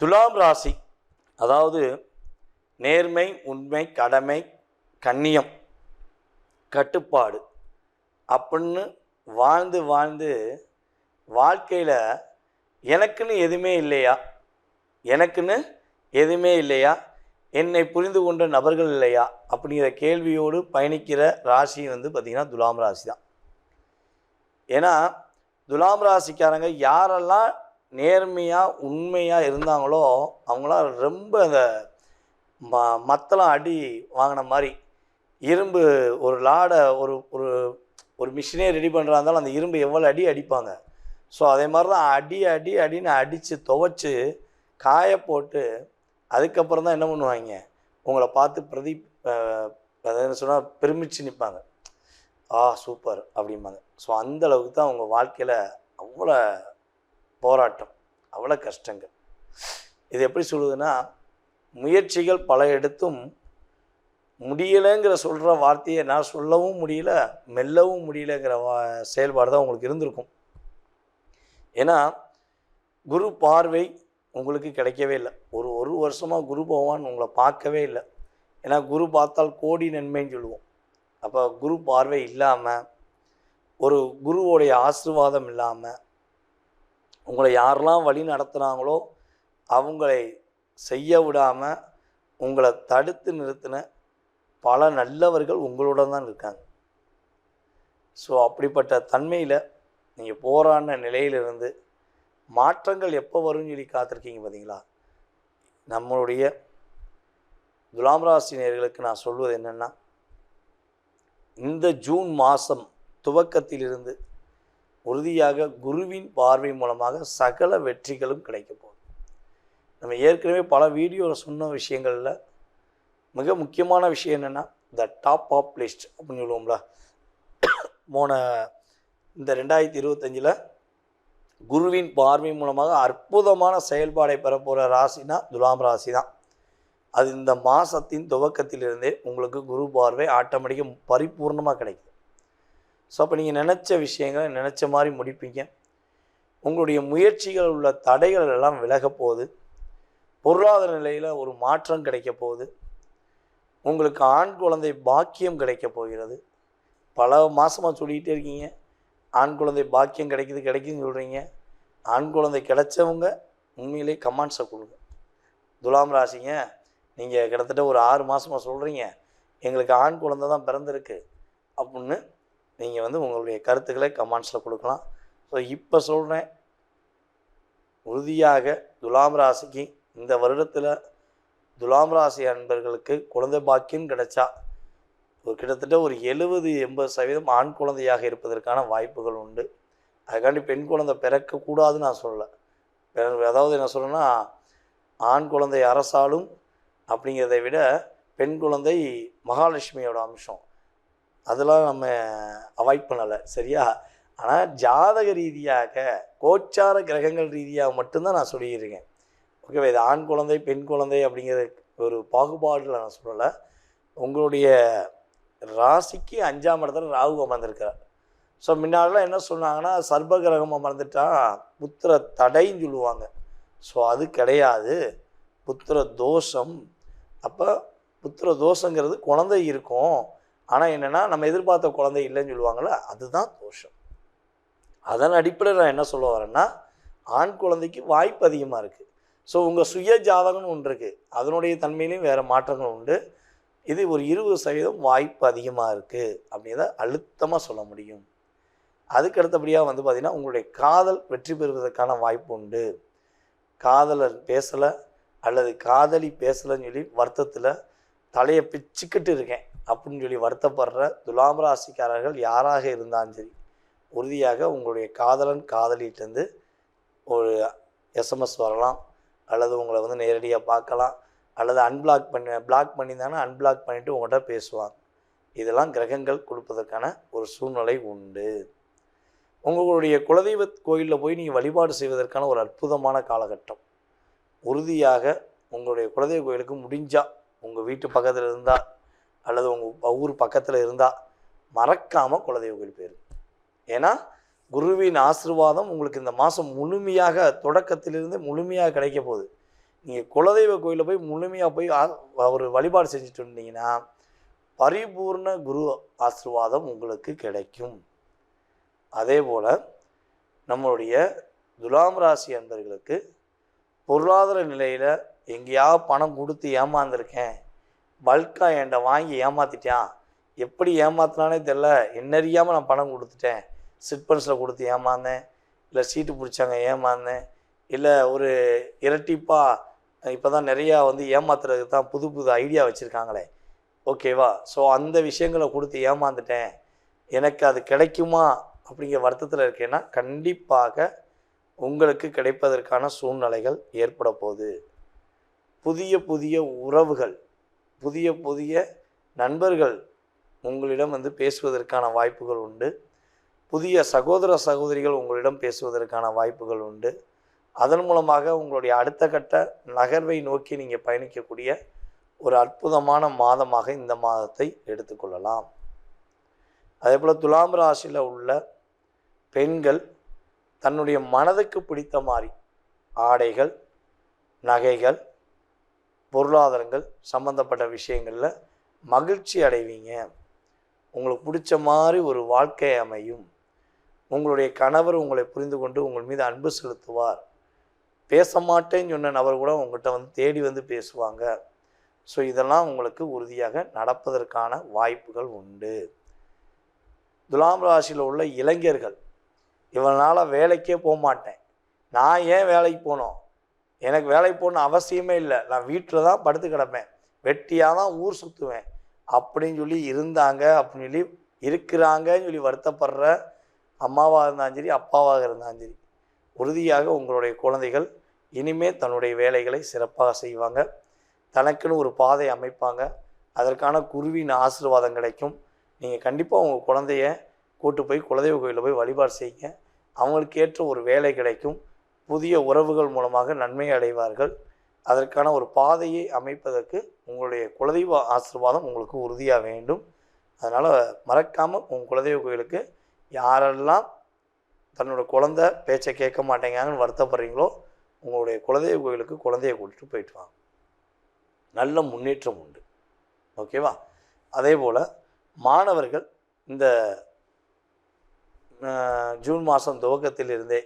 துலாம் ராசி அதாவது நேர்மை உண்மை கடமை கண்ணியம் கட்டுப்பாடு அப்படின்னு வாழ்ந்து வாழ்ந்து வாழ்க்கையில் எனக்குன்னு எதுவுமே இல்லையா? எனக்குன்னு எதுவுமே இல்லையா? என்னை புரிந்து கொண்ட நபர்கள் இல்லையா? அப்படிங்கிற கேள்வியோடு பயணிக்கிற ராசி வந்து பார்த்திங்கன்னா துலாம் ராசி தான். ஏன்னா துலாம் ராசிக்காரங்க யாரெல்லாம் நேர்மையாக உண்மையாக இருந்தாங்களோ அவங்களாம் ரொம்ப அந்த ம மத்தளம் அடி வாங்கின மாதிரி இரும்பு ஒரு லாடை ஒரு ஒரு ஒரு மிஷினே ரெடி பண்ணுறா இருந்தாலும் அந்த இரும்பு எவ்வளோ அடி அடிப்பாங்க. ஸோ அதே மாதிரி தான் அடி அடி அடின்னு அடித்து துவைச்சி காய போட்டு அதுக்கப்புறம் தான் என்ன பண்ணுவாங்க? உங்களை பார்த்து பிரதி அதாவது என்ன சொன்னால் பெருமிச்சு நிற்பாங்க ஆ சூப்பர் அப்படிம்பாங்க. ஸோ அந்தளவுக்கு தான் அவங்க வாழ்க்கையில் அவ்வளோ போராட்டம். அவ்வளோ கஷ்டங்கள். இது எப்படி சொல்லுதுன்னா முயற்சிகள் பல இடத்தும் முடியலைங்கிற சொல்கிற வார்த்தையை நான் சொல்லவும் முடியல மெல்லவும் முடியலங்கிற வா செயல்பாடு தான் உங்களுக்கு இருந்திருக்கும். ஏன்னா குரு பார்வை உங்களுக்கு கிடைக்கவே இல்லை. ஒரு ஒரு வருஷமாக குரு பகவான் உங்களை பார்க்கவே இல்லை. ஏன்னா குரு பார்த்தால் கோடி நன்மைன்னு சொல்லுவோம். அப்போ குரு பார்வை இல்லாமல் ஒரு குருவோடைய ஆசீர்வாதம் இல்லாமல் உங்களை யாரெல்லாம் வழி நடத்துகிறாங்களோ அவங்களை செய்ய விடாமல் உங்களை தடுத்து நிறுத்தின பல நல்லவர்கள் உங்களுடன் தான் இருக்காங்க. ஸோ அப்படிப்பட்ட தன்மையில் நீங்கள் போராடின நிலையிலிருந்து மாற்றங்கள் எப்போ வரும்னு சொல்லி காத்திருக்கீங்க பார்த்தீங்களா நம்மளுடைய துலாம் ராசி நேர்களுக்கு நான் சொல்வது என்னென்னா இந்த ஜூன் மாதம் துவக்கத்திலிருந்து உறுதியாக குருவின் பார்வை மூலமாக சகல வெற்றிகளும் கிடைக்க போகுது. நம்ம ஏற்கனவே பல வீடியோவில் சொன்ன விஷயங்களில் மிக முக்கியமான விஷயம் என்னென்னா த டாப் ஆப் லிஸ்ட் அப்படின்னு சொல்லுவோம்ல. போன இந்த ரெண்டாயிரத்தி இருபத்தஞ்சில் குருவின் பார்வை மூலமாக அற்புதமான செயல்பாடை பெறப்போகிற ராசினா துலாம் ராசி தான் அது இந்த மாதத்தின் துவக்கத்திலிருந்தே உங்களுக்கு குரு பார்வை ஆட்டோமேட்டிக்காக பரிபூர்ணமாக கிடைக்கும் ஸோ அப்போ நீங்கள் நினச்ச விஷயங்களை நினச்ச மாதிரி முடிப்பீங்க. உங்களுடைய முயற்சிகள் உள்ள தடைகள் எல்லாம் விலக போகுது. பொருளாதார நிலையில் ஒரு மாற்றம் கிடைக்க போகுது. உங்களுக்கு ஆண் குழந்தை பாக்கியம் கிடைக்க போகிறது. பல மாதமாக சொல்லிக்கிட்டே இருக்கீங்க. ஆண் குழந்தை பாக்கியம் கிடைக்குது கிடைக்குதுன்னு சொல்கிறீங்க ஆண் குழந்தை கிடைச்சவங்க உண்மையிலே கமாண்ட்ஸை கொடுங்க. துலாம் ராசிங்க நீங்கள் கிட்டத்தட்ட ஒரு ஆறு மாதமாக சொல்கிறீங்க எங்களுக்கு ஆண் குழந்தை தான் பிறந்திருக்கு. அப்படின்னு நீங்கள் வந்து உங்களுடைய கருத்துக்களை கமெண்ட்ஸில் கொடுக்கலாம். ஸோ இப்போ சொல்கிறேன் உறுதியாக துலாம் ராசிக்கு இந்த வருடத்தில் துலாம் ராசி அன்பர்களுக்கு குழந்தை பாக்கியம் கிடைச்சா ஒரு கிட்டத்தட்ட ஒரு எழுபது எண்பது சதவீதம் ஆண் குழந்தையாக இருப்பதற்கான வாய்ப்புகள் உண்டு. அதுக்காண்டி பெண் குழந்தை பிறக்கக்கூடாதுன்னு நான் சொல்லலை. பிற- அதாவது என்ன சொல்லணும்னா ஆண் குழந்தை அரசாலும் அப்படிங்கிறத விட பெண் குழந்தை மகாலட்சுமியோட அம்சம். அதெல்லாம் நம்ம அவாய்ட் பண்ணலை சரியா? ஆனால் ஜாதக ரீதியாக கோச்சார கிரகங்கள் ரீதியாக மட்டும்தான் நான் சொல்லியிருக்கேன். ஓகேவா இது ஆண் குழந்தை பெண் குழந்தை அப்படிங்கிற ஒரு பாகுபாடில் நான் சொல்லலை. உங்களுடைய ராசிக்கு அஞ்சாம் இடத்துல ராகு அமர்ந்திருக்கிறார். ஸோ முன்னாடிலாம் என்ன சொன்னாங்கன்னா சர்ப கிரகம் அமர்ந்துட்டா புத்திர தடைன்னு சொல்லுவாங்க. ஸோ அது கிடையாது. புத்திர தோஷம். அப்போ புத்திர தோஷங்கிறது குழந்தை இருக்கும். ஆனால் என்னென்னா நம்ம எதிர்பார்த்த குழந்தை இல்லைன்னு சொல்லுவாங்கள்ல அதுதான் தோஷம். அதன் அடிப்படையில் நான் என்ன சொல்ல வரேன்னா ஆண் குழந்தைக்கு வாய்ப்பு அதிகமாக இருக்குது ஸோ உங்கள் சுய ஜாதகம்னு ஒன்று இருக்குது அதனுடைய தன்மையிலையும் வேறு மாற்றங்கள் உண்டு. இது ஒரு இருபது சதவீதம் வாய்ப்பு அதிகமாக இருக்குது அப்படிங்கிறத அழுத்தமாக சொல்ல முடியும். அதுக்கு அடுத்தபடியாக வந்து பார்த்திங்கன்னா உங்களுடைய காதல் வெற்றி பெறுவதற்கான வாய்ப்பு உண்டு. காதலர் பேசலை அல்லது காதலி பேசலைன்னு சொல்லி வருத்தத்தில் தலையை பிச்சுக்கிட்டு இருக்கேன். அப்படின்னு சொல்லி வருத்தப்படுற துலாம் ராசிக்காரர்கள் யாராக இருந்தாலும் சரி உறுதியாக உங்களுடைய காதலன் காதலிகிட்டேருந்து ஒரு எஸ்எம்எஸ் வரலாம் அல்லது உங்களை வந்து நேரடியாக பார்க்கலாம் அல்லது அன்பிளாக் பண்ணி பிளாக் பண்ணியிருந்தாங்கன்னா அன்பிளாக் பண்ணிவிட்டு உங்கள்கிட்ட பேசுவாங்க. இதெல்லாம் கிரகங்கள் கொடுப்பதற்கான ஒரு சூழ்நிலை உண்டு. உங்களுடைய குலதெய்வ கோயிலில் போய் நீங்கள் வழிபாடு செய்வதற்கான ஒரு அற்புதமான காலகட்டம். உறுதியாக உங்களுடைய குலதெய்வ கோயிலுக்கு முடிஞ்சால் உங்கள் வீட்டு பக்கத்தில் இருந்தால் அல்லது உங்கள் ஊர் பக்கத்தில் இருந்தால் மறக்காமல் குலதெய்வ கோயில் போயிரு. ஏன்னா குருவின் ஆசிர்வாதம் உங்களுக்கு இந்த மாதம் முழுமையாக தொடக்கத்திலிருந்து முழுமையாக கிடைக்க போகுது. நீங்கள் குலதெய்வ கோயிலில் போய் முழுமையாக போய் ஒரு வழிபாடு செஞ்சுட்டு இருந்தீங்கன்னா பரிபூர்ண குரு ஆசிர்வாதம் உங்களுக்கு கிடைக்கும். அதே போல் நம்மளுடைய துலாம் ராசி அன்பர்களுக்கு பொருளாதார நிலையில் எங்கேயாவது பணம் கொடுத்து ஏமாந்துருக்கேன் பல்காக என்கிட்ட வாங்கி ஏமாற்றிட்டான் எப்படி ஏமாத்தினானே தெரில என்னறியாமல் நான் பணம் கொடுத்துட்டேன். சிட்பன்ஸில் கொடுத்து ஏமாந்தேன். இல்லை சீட்டு பிடிச்சாங்க ஏமாந்தேன். இல்லை ஒரு இரட்டிப்பாக இப்போ தான் நிறையா வந்து ஏமாத்துறதுக்கு தான் புது புது ஐடியா வச்சுருக்காங்களே. ஓகேவா ஸோ அந்த விஷயங்களை கொடுத்து ஏமாந்துட்டேன். எனக்கு அது கிடைக்குமா அப்படிங்கிற வருத்தத்தில் இருக்கேன்னா கண்டிப்பாக உங்களுக்கு கிடைப்பதற்கான சூழ்நிலைகள் ஏற்பட போகுது. புதிய புதிய உறவுகள். புதிய புதிய நண்பர்கள் உங்களிடம் வந்து பேசுவதற்கான வாய்ப்புகள் உண்டு. புதிய சகோதர சகோதரிகள் உங்களிடம் பேசுவதற்கான வாய்ப்புகள் உண்டு. அதன் மூலமாக உங்களுடைய அடுத்த கட்ட நகர்வை நோக்கி நீங்கள் பயணிக்கக்கூடிய ஒரு அற்புதமான மாதமாக இந்த மாதத்தை எடுத்துக்கொள்ளலாம் அதே போல் துலாம் ராசியில் உள்ள பெண்கள் தன்னுடைய மனதுக்கு பிடித்த மாதிரி ஆடைகள் நகைகள் பொருளாதாரங்கள் சம்பந்தப்பட்ட விஷயங்களில் மகிழ்ச்சி அடைவீங்க. உங்களுக்கு பிடிச்ச மாதிரி ஒரு வாழ்க்கை அமையும். உங்களுடைய கணவர் உங்களை புரிந்து கொண்டு உங்கள் மீது அன்பு செலுத்துவார். பேச மாட்டேன்னு சொன்ன நபர் கூட உங்கள்கிட்ட வந்து தேடி வந்து பேசுவாங்க. ஸோ இதெல்லாம் உங்களுக்கு உறுதியாக நடப்பதற்கான வாய்ப்புகள் உண்டு. துலாம் ராசியில் உள்ள இளைஞர்கள் இவனால் வேலைக்கே போக மாட்டேன். நான் ஏன் வேலைக்கு போனோம்? எனக்கு வேலைக்கு போகணும் அவசியமே இல்லை. நான் வீட்டில் தான் படுத்து கிடப்பேன். வெட்டியாக தான் ஊர் சுற்றுவேன் அப்படின்னு சொல்லி இருந்தாங்க அப்படின்னு சொல்லி இருக்கிறாங்கன்னு சொல்லி வருத்தப்படுற அம்மாவாக இருந்தாலும் சரி அப்பாவாக இருந்தாலும் சரி உறுதியாக உங்களுடைய குழந்தைகள் இனிமே தன்னுடைய வேலைகளை சிறப்பாக செய்வாங்க. தனக்குன்னு ஒரு பாதை அமைப்பாங்க. அதற்கான குருவின் ஆசீர்வாதம் கிடைக்கும். நீங்கள் கண்டிப்பாக உங்கள் குழந்தைய கூட்டு போய் குலதெய்வ கோயிலில் போய் வழிபாடு செய்யுங்க. அவங்களுக்கு ஏற்ற ஒரு வேலை கிடைக்கும். புதிய உறவுகள் மூலமாக நன்மை அடைவார்கள். அதற்கான ஒரு பாதையை அமைப்பதற்கு உங்களுடைய குலதெய்வ ஆசீர்வாதம் உங்களுக்கு உறுதியாக வேண்டும். அதனால் மறக்காமல் உங்கள் குலதெய்வ கோயிலுக்கு யாரெல்லாம் தன்னோட குழந்தை பேச்சை கேட்க மாட்டேங்காங்கன்னு வருத்தப்படுறீங்களோ உங்களுடைய குலதெய்வ கோயிலுக்கு குழந்தைய கூட்டிட்டு போயிட்டு வாங்க. நல்ல முன்னேற்றம் உண்டு. ஓகேவா அதே போல் மாணவர்கள் இந்த ஜூன் மாதம் துவக்கத்திலிருந்தே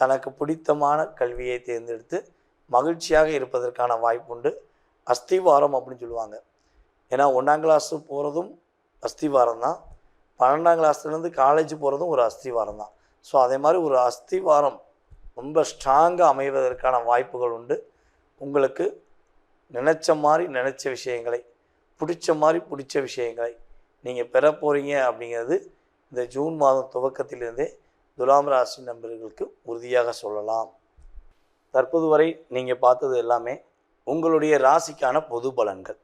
தனக்கு பிடித்தமான கல்வியை தேர்ந்தெடுத்து மகிழ்ச்சியாக இருப்பதற்கான வாய்ப்புண்டு அஸ்திவாரம் அப்படின்னு சொல்லுவாங்க. ஏன்னா ஒன்றாம் கிளாஸு போகிறதும் அஸ்திவாரம் தான். பன்னெண்டாம் கிளாஸ்லேருந்து காலேஜ் போகிறதும் ஒரு அஸ்திவாரம் தான். ஸோ அதே மாதிரி ஒரு அஸ்திவாரம் ரொம்ப ஸ்ட்ராங்காக அமைவதற்கான வாய்ப்புகள் உண்டு. உங்களுக்கு நினச்ச மாதிரி நினச்ச விஷயங்களை பிடிச்ச மாதிரி பிடிச்ச விஷயங்களை நீங்கள் பெற போகிறீங்க அப்படிங்கிறது இந்த ஜூன் மாதம் துவக்கத்திலிருந்தே துலாம் ராசி நண்பர்களுக்கு உறுதியாக சொல்லலாம். தற்போது வரை நீங்கள் பார்த்தது எல்லாமே உங்களுடைய ராசிக்கான பொது பலன்கள்.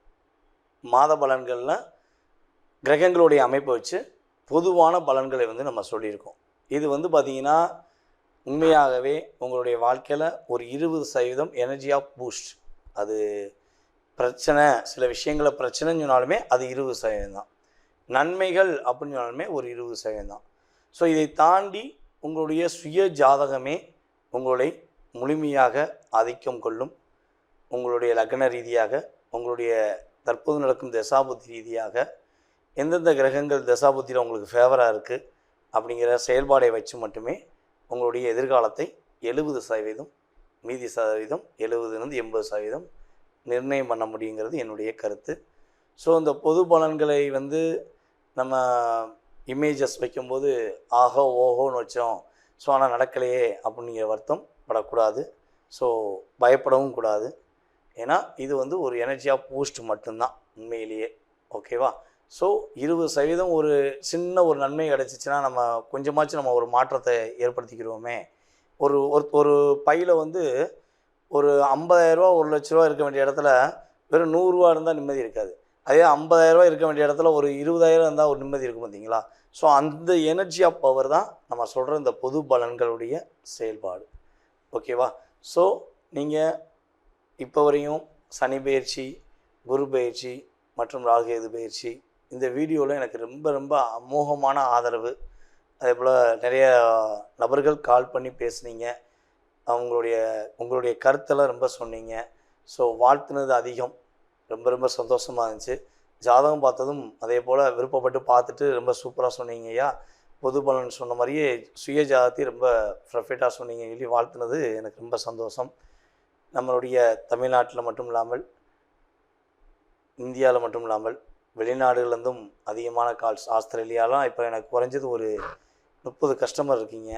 மாத பலன்களில் கிரகங்களுடைய அமைப்பை வச்சு பொதுவான பலன்களை வந்து நம்ம சொல்லியிருக்கோம். இது வந்து பார்த்திங்கன்னா உண்மையாகவே உங்களுடைய வாழ்க்கையில் ஒரு இருபது சதவீதம் எனர்ஜி ஆஃப் பூஸ்ட் அது பிரச்சனை சில விஷயங்களை பிரச்சனைன்னு சொன்னாலுமே அது இருபது சதவீதம் தான். நன்மைகள் அப்படின்னு சொன்னாலுமே ஒரு இருபது சதவீதம் தான். ஸோ இதை தாண்டி உங்களுடைய சுய ஜாதகமே உங்களை முழுமையாக ஆதிக்கம் கொள்ளும். உங்களுடைய லக்ன ரீதியாக உங்களுடைய தற்போது நடக்கும் தசாபுத்தி ரீதியாக எந்தெந்த கிரகங்கள் தசாபுத்தியில் உங்களுக்கு ஃபேவராக இருக்குது அப்படிங்கிற செயல்பாடை வச்சு மட்டுமே உங்களுடைய எதிர்காலத்தை எழுபது சதவீதம் மீதி சதவீதம் எழுபதுலேருந்து எண்பது சதவீதம் நிர்ணயம் பண்ண முடியுங்கிறது என்னுடைய கருத்து. ஸோ இந்த பொது பலன்களை வந்து நம்ம இமேஜஸ் வைக்கும்போது ஆஹோ ஓஹோன்னு வச்சோம். ஸோ ஆனால் நடக்கலையே அப்படிங்கிற வருத்தம் படக்கூடாது. ஸோ பயப்படவும் கூடாது. ஏன்னா இது வந்து ஒரு எனர்ஜியாக பூஸ்ட் மட்டும்தான் உண்மையிலேயே. ஓகேவா? ஸோ இருபது சதவீதம் ஒரு சின்ன ஒரு நன்மை கிடச்சிச்சின்னா நம்ம கொஞ்சமாச்சும் நம்ம ஒரு மாற்றத்தை ஏற்படுத்திக்கிறோமே. ஒரு ஒரு ஒரு பையில் வந்து ஒரு ஐம்பதாயிரரூவா ஒரு லட்ச ரூபா இருக்க வேண்டிய இடத்துல வெறும் நூறுரூவா இருந்தால் நிம்மதி இருக்காது. அதே ஐம்பதாயிரரூவா இருக்க வேண்டிய இடத்துல ஒரு இருபதாயிரம் இருந்தால் ஒரு நிம்மதி இருக்கும் பார்த்தீங்களா ஸோ அந்த எனர்ஜி ஆஃப் பவர் தான் நம்ம சொல்கிற இந்த பொது பலன்களுடைய செயல்பாடு. ஓகேவா ஸோ நீங்கள் இப்போ வரையும் சனி பயிற்சி குரு பயிற்சி மற்றும் ராகுகேது பயிற்சி இந்த வீடியோவில் எனக்கு ரொம்ப ரொம்ப அமோகமான ஆதரவு. அதே போல் நிறைய நபர்கள் கால் பண்ணி பேசுனீங்க. அவங்களுடைய உங்களுடைய கருத்தெல்லாம் ரொம்ப சொன்னீங்க. ஸோ வாழ்த்துனது அதிகம். ரொம்ப ரொம்ப சந்தோஷமாக இருந்துச்சு. ஜாதகம் பார்த்ததும் அதே போல் விருப்பப்பட்டு பார்த்துட்டு ரொம்ப சூப்பராக சொன்னீங்க ஐயா. பொது பலன் சொன்ன மாதிரியே சுய ஜாதத்தையும் ரொம்ப ப்ரஃபிட்டாக சொன்னீங்க சொல்லி வாழ்த்துனது எனக்கு ரொம்ப சந்தோஷம். நம்மளுடைய தமிழ்நாட்டில் மட்டும் இல்லாமல் இந்தியாவில் மட்டும் இல்லாமல் வெளிநாடுகள்லேருந்தும் அதிகமான கால்ஸ் ஆஸ்திரேலியாலாம் இப்போ எனக்கு குறைஞ்சது ஒரு முப்பது கஸ்டமர் இருக்கீங்க.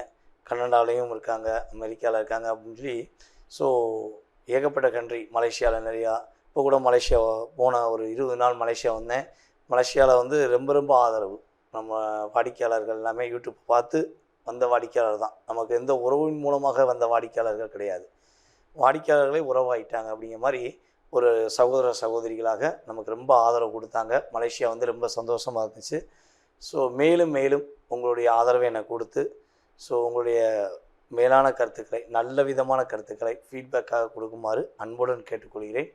கனடாலையும் இருக்காங்க அமெரிக்காவில் இருக்காங்க அப்படின்னு சொல்லி. ஸோ ஏகப்பட்ட கண்ட்ரி மலேசியாவில் நிறையா இப்போ கூட மலேசியா போன ஒரு இருபது நாள் மலேசியா வந்தேன். மலேசியாவில் வந்து ரொம்ப ரொம்ப ஆதரவு. நம்ம வாடிக்கையாளர்கள் எல்லாமே யூடியூப் பார்த்து வந்த வாடிக்கையாளர் தான். நமக்கு எந்த உறவின் மூலமாக வந்த வாடிக்கையாளர்கள் கிடையாது. வாடிக்கையாளர்களே உறவாயிட்டாங்க அப்படிங்கிற மாதிரி ஒரு சகோதர சகோதரிகளாக நமக்கு ரொம்ப ஆதரவு கொடுத்தாங்க. மலேசியா வந்து ரொம்ப சந்தோஷமாக இருந்துச்சு. ஸோ மேலும் மேலும் உங்களுடைய ஆதரவை எனக்கு கொடுத்து ஸோ உங்களுடைய மேலான கருத்துக்களை நல்ல விதமான கருத்துக்களை ஃபீட்பேக்காக கொடுக்குமாறு அன்புடன் கேட்டுக்கொள்கிறேன்.